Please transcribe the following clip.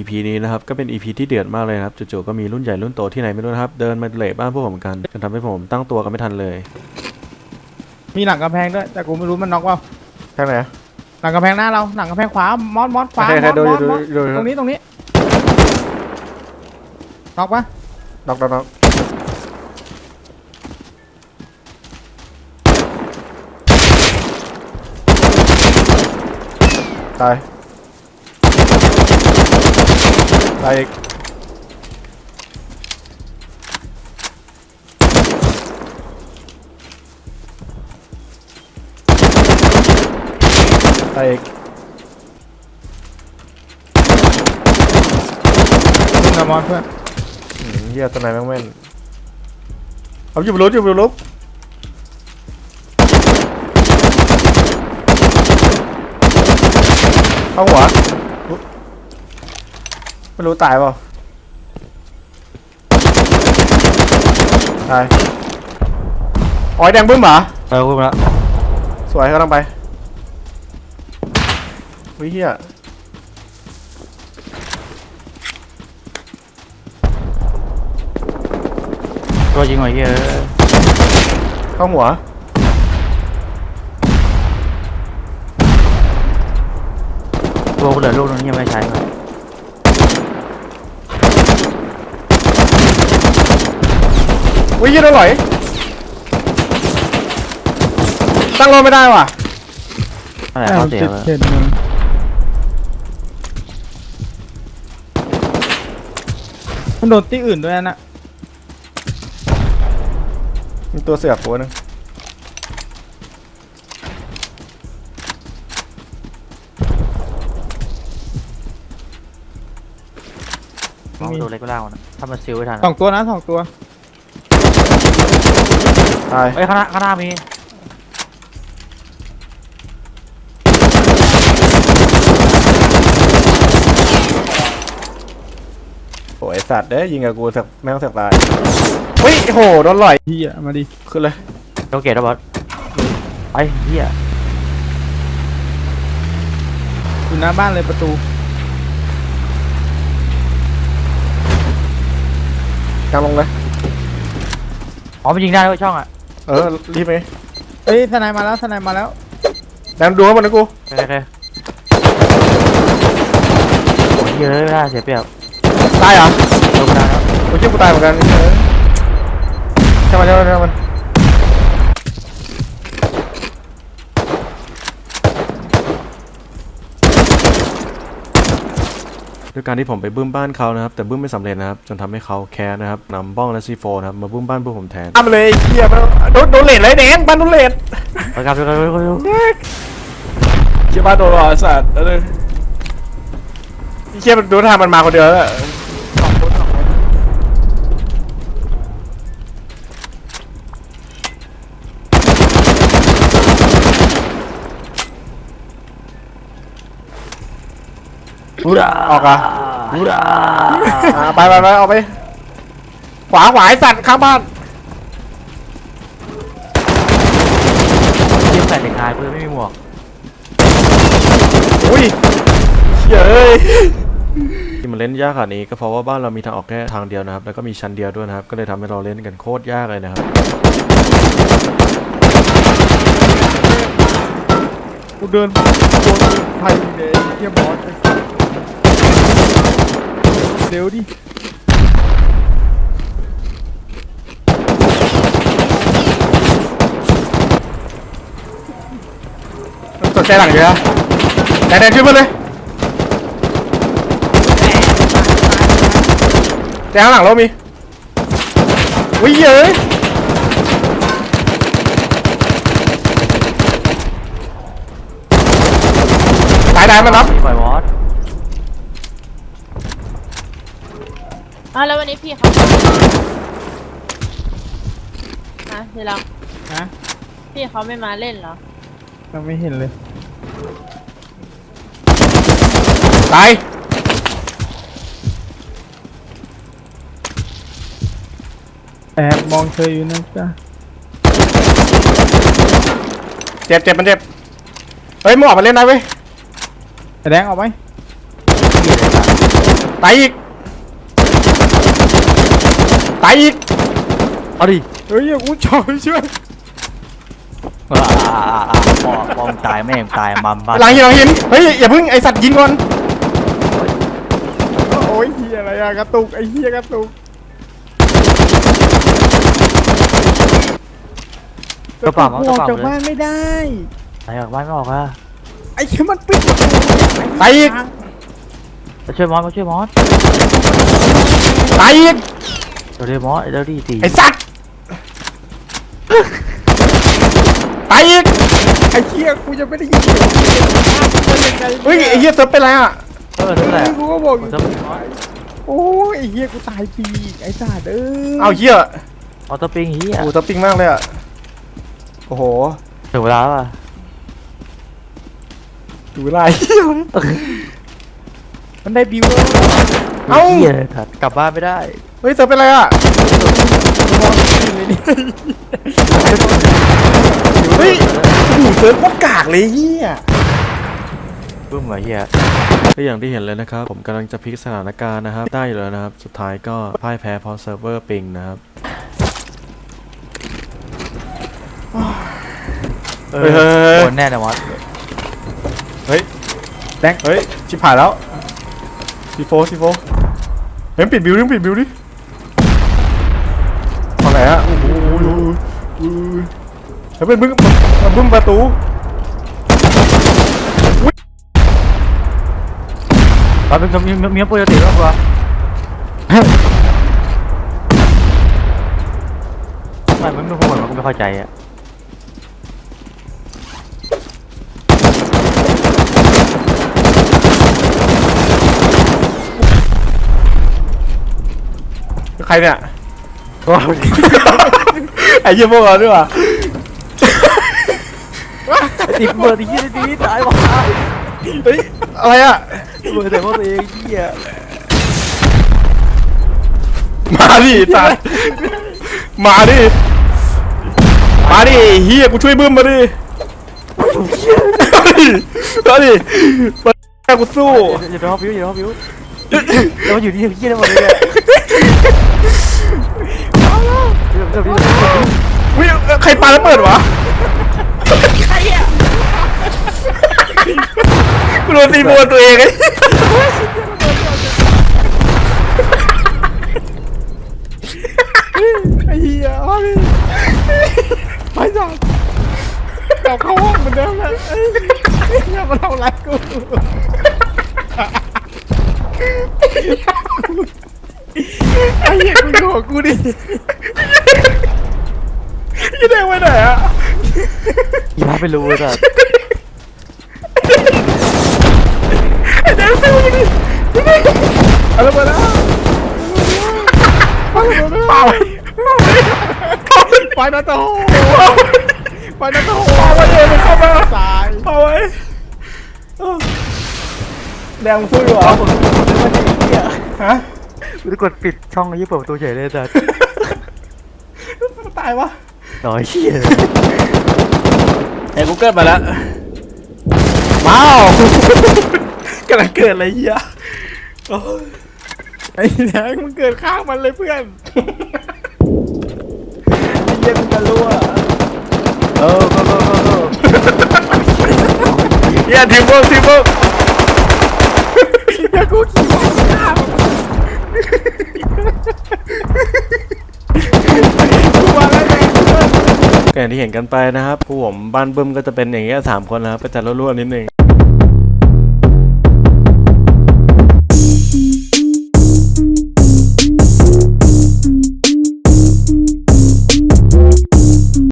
EP นี้นะครับก็เป็น EP ที่เดือดมากเลยนะครับจู่ๆก็มีรุ่นใหญ่รุ่นโตที่ไหนไม่รู้นะครับเดินมาเลทบ้านพวกผมกันจนทำให้ผมตั้งตัวกันไม่ทันเลยมีหลังกำแพงด้วย แต่กูไม่รู้มันน็อกว่าทางไหนอะหลังกำแพงหน้าเราหลังกำแพงขวามอสมอสขวาโอเคโอเคมอสดูมออยู่สดูมอสดูดูตรงนี้ตรงนี้น็อกปะน็อกน็อกน็อกตาย ตายอีกตายอีกขึ้นกับมอสเพื่อนอืมเฮียตัวไหนแม่งแม่นเอาอยู่บนรถอยู่บนรถเข้าหัวอุ๊ย ไม่รู้ตายเปล่าตายอ๋อยแดงบึ้มเหรอเออพูดมาแล้วสวยกำลังไปวิเฮียตัวยิงไว้เหี้ยอะเข้าหัวตัวกูเหลือลูกนึงยังไม่ใช้เลย วิเฮียอร่อย ตั้งรถไม่ได้ว่ะ อะไรเขาเสียจ็ดแล้วเจ็ดหนึ่งมันโดนที่อื่นด้วยนะมีตัวเสือกหัวหนึงมองดูเล็กไปล่างมันถ้ามันซิลไว้ทันสองตัวนะสองตัว ตาย เอ้ยข้างหน้าข้างหน้ามีโอ้ยไอ้สัตว์เด้ยยิงกับกูเสือกแม่งเสือกตายเฮ้ยโหโดนหล่อยพี่อะมาดิขึ้นเลยโอเคแล้วบอสไปเหี้ยอยู่หน้าบ้านเลยประตูกลางลงเลย อ๋อมันยิงได้ด้วยช่องอะ เออรีบไปเอ้ยทนายมาแล้วทนายมาแล้วแดงดูข้างบนนะกูโอเคโอเคโอ้ยเยอะไม่ได้เสียเปรียบตายเหรอโดนไม่ได้แล้วกูคิดกูตายเหมือนกันเออช่างมันช่างมันช่างมั ด้วยการที่ผมไปบึ้มบ้านเขานะครับแต่บึ้มไม่สำเร็จนะครับจนทำให้เขาแค้นนะครับนำบ้องและซีโฟนะครับมาบึ้มบ้านพวกผมแทนทำเลยไอ้เฮียมันโดนโดนเลดเลยแดงบ้านโดนเลดไปกลับไปกลับไปกลับไปเฮียบ้านโดนหล่อไอ้สัตว์เออไอ้เฮียมันดูท่ามันมาคนเดียวแล้ว สองคนสองคน บูดา ออกอะบูดาอ่าไปไปไปเอาไป ขวาขวาไอ้สัตว์ข้างบ้านยิงแปดเด็กนายเพื่อไม่มีหมวกอุ้ยเฮียเอ้ยที่มันเล่นยากขนาดนี้ก็เพราะว่าบ้านเรามีทางออกแค่ทางเดียวนะครับ แล้วก็มีชั้นเดียวด้วยนะครับ ก็เลยทำให้เราเล่นกันโคตรยากเลยนะครับ กูเดินโดนไทยเลยเฮียบอสเลย เร็วดิสนใจหลังเยอะแดงแดงขึ้นมาเลยแดงข้างหลังเรามีอุ้ยเฮ้ยตายตายมันรับปล่อยวอ อ้าวแล้ววันนี้พี่เขาฮะทีหลังนะพี่เขาไม่มาเล่นเหรอ ยังไม่เห็นเลย ตาย แอบมองเธออยู่นะจ๊ะเจ็บเจ็บมันเจ็บ เฮ้ยมึงออกมาเล่นได้เว้ยไอ้แดงออกไหมเหี้ยเลยสัตว์ตายอีก ตายอีก เอาดิเฮ้ยกูชอบช่วยอ่าอ่าอ่าปองตายแม่งตายมัมบ้าหลังหินหลังหิน เฮ้ยอย่าเพิ่งไอสัตว์ยิงก่อน โอ้ยเฮียอะไรอะกระตุกไอเฮียกระตุกกระเป๋าเอากูกอระอกเป๋าจากเลบ้านไม่ได้ ไหนออกบ้านไม่ออกอะไอ้เชี่ยมันปิดประตูตายอีก มาช่วยมอสมาช่วยมอสตายอีก เดี๋ยวเดี๋ยวมอสเดี๋ยวดีตีไอสัตว์ตายอีกไอ้เชี่ยกูจะไม่ได้ยินเสียงมันยังไงเฮ้ยไอเหี้ยเซิร์ฟเป็นไรอะเออนั่นแหละกูก็บอกอมัยู่นจะมอสโอ้ยไอ้เฮียกูตายปีกไอ้สัตว์เอ้ยเอาเหี้ยออโต้ปิงเฮียโอ้สปริงมากเลยอะโอ้โหถึงเวลาแล้วอะดูเวลาเหี้ยมันได้บิวแล้ว เอ้าเฮียถัดกลับบ้านไม่ได้เฮ้ยเซิร์ฟเป็นไรอะเฮ้ยโอ้โหเซิร์ฟโคตรกากเลยเหี้ยบึ้มเหรอเฮียก็อย่างที่เห็นเลยนะครับ ผมกำลังจะพลิกสถานการณ์นะครับ ได้อยู่แล้วนะครับ สุดท้ายก็พ่ายแพ้เพราะเซิร์ฟเวอร์ปิงนะครับ เอเฮ้ยเฮ้ยอเฮ้ยโดนแน่นะมอสเฮ้ย แดงเฮ้ย ชิบหายแล้วซีโฟซีโฟ เฮ้ยปิดบิวดิปิดบิวดิตอนไหนฮะโอ้โหโอ้โหโอ้โหเฮ้ยเป็นบึ้งมันบึ้มประตูเราเป็นมีมีมีปกติมากกว่าไม่มันไม่ควรมันก็ไม่เข้าใจอะ ใครเนี่ยไอ้เหี้ยพวกเราด้วยว่ะติดเบอร์ที่ยี่ดีตายว่ะเฮ้ยอะไรอะเบอร์แต่ว่าตัวเองเฮียมาดิสัตว์มาดิมาดิไอ้เฮียกูช่วยบึ้มมาดิมาดิมาดิมาดิกูสู้อย่าไปฮอปวิวอย่าไปฮอปวิว แล้วมันอยู่ที่เฮียได้หมดเลยอะเดี๋ยวเดี๋ยวเดี๋ยวเดี๋ยววิใครปาแล้วเปิดวะใครอะกูโดนตีโบนตัวเองไอ้ไอ้เฮียเอาดิไปจ้ะกลับเข้าห้องเหมือนเดิมเลยไอ้เฮียมาทำอะไรกู ไอ้เฮียกูอยู่กับกูดิยี่แดงไปไหนอะอย่าไปรู้แต่ไอ้แดงสู้มาดิเอาละมาแล้วเอาละมาแล้วเปล่าไปนะโตไปนะโตเปล่าไว้เองมันเข้ามาตายเปล่าไว้เออแดงสู้อยู่เหรอฮะ กูจะกดปิดช่องแล้วยิ่งเปิดประตูเฉยเลยแต่ตายวะหน่อยเฮียไอ้กูเกิดมาแล้วว้าวกำลังเกิดอะไรเหี้ยโอ้ยไอ้แดงมึงเกิดข้างมันเลยเพื่อนเหี้ยกูจะรั่วเออก็ก็ก็ก็เหี้ยทีมเวิร์กทีมเวิร์ก เดี๋ยวกูขี่มอเตอร์ไซค์กูมาแล้วแดงเพื่อน ก็ อย่างที่เห็นกันไปนะครับผู้ผมบ้านบึ้มก็จะเป็นอย่างเงี้ยสามคนนะครับก็จะรั่วๆนิดนึง